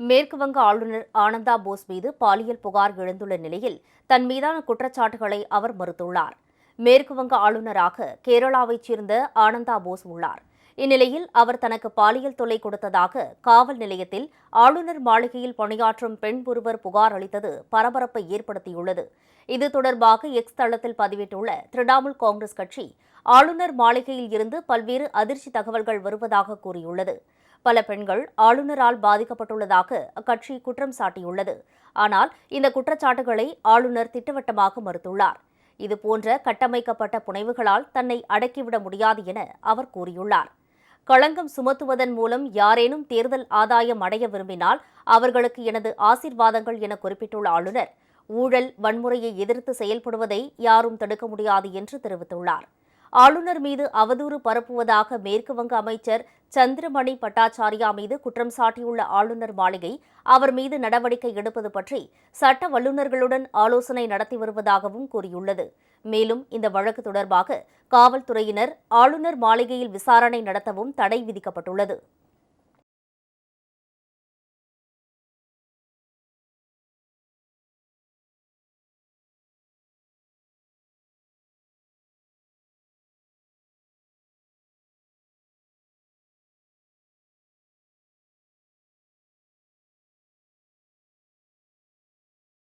மேற்குவங்க ஆளுநர் ஆனந்தா போஸ் மீது பாலியல் புகார் எழுந்துள்ள நிலையில் தன் மீதான குற்றச்சாட்டுகளை அவர் மறுத்துள்ளார். மேற்குவங்க ஆளுநராக கேரளாவைச் சேர்ந்த ஆனந்தா போஸ் உள்ளார். இந்நிலையில் அவர் தனக்கு பாலியல் தொல்லை கொடுத்ததாக காவல் நிலையத்தில் ஆளுநர் மாளிகையில் பணியாற்றும் பெண் ஒருவர் புகார் அளித்தது பரபரப்பை ஏற்படுத்தியுள்ளது. இது தொடர்பாக எக்ஸ் தளத்தில் பதிவிட்டுள்ள திரிணாமுல் காங்கிரஸ் கட்சி ஆளுநர் மாளிகையில் இருந்து பல்வேறு அதிர்ச்சி தகவல்கள் வருவதாக கூறியுள்ளது. பல பெண்கள் ஆளுநரால் பாதிக்கப்பட்டுள்ளதாக அக்கட்சி குற்றம் சாட்டியுள்ளது. ஆனால் இந்த குற்றச்சாட்டுகளை ஆளுநர் திட்டவட்டமாக மறுத்துள்ளார். இதுபோன்ற கட்டமைக்கப்பட்ட புனைவுகளால் தன்னை அடக்கிவிட முடியாது என அவர் கூறியுள்ளார். களங்கம் சுமத்துவதன் மூலம் யாரேனும் தேர்தல் ஆதாயம் அடைய விரும்பினால் அவர்களுக்கு எனது ஆசீர்வாதங்கள் என குறிப்பிட்டுள்ள ஆளுநர் ஊழல் வன்முறையை எதிர்த்து செயல்படுவதை யாரும் தடுக்க முடியாது என்று தெரிவித்துள்ளார். ஆளுநர் மீது அவதூறு பரப்புவதாக மேற்குவங்க அமைச்சர் சந்திரமணி பட்டாச்சாரியா மீது குற்றம் சாட்டியுள்ள ஆளுநர் மாளிகை அவர் மீது நடவடிக்கை எடுப்பது பற்றி சட்ட வல்லுநர்களுடன் ஆலோசனை நடத்தி வருவதாகவும் கூறியுள்ளது. மேலும் இந்த வழக்கு தொடர்பாக காவல்துறையினர் ஆளுநர் மாளிகையில் விசாரணை நடத்தவும் தடை விதிக்கப்பட்டுள்ளது.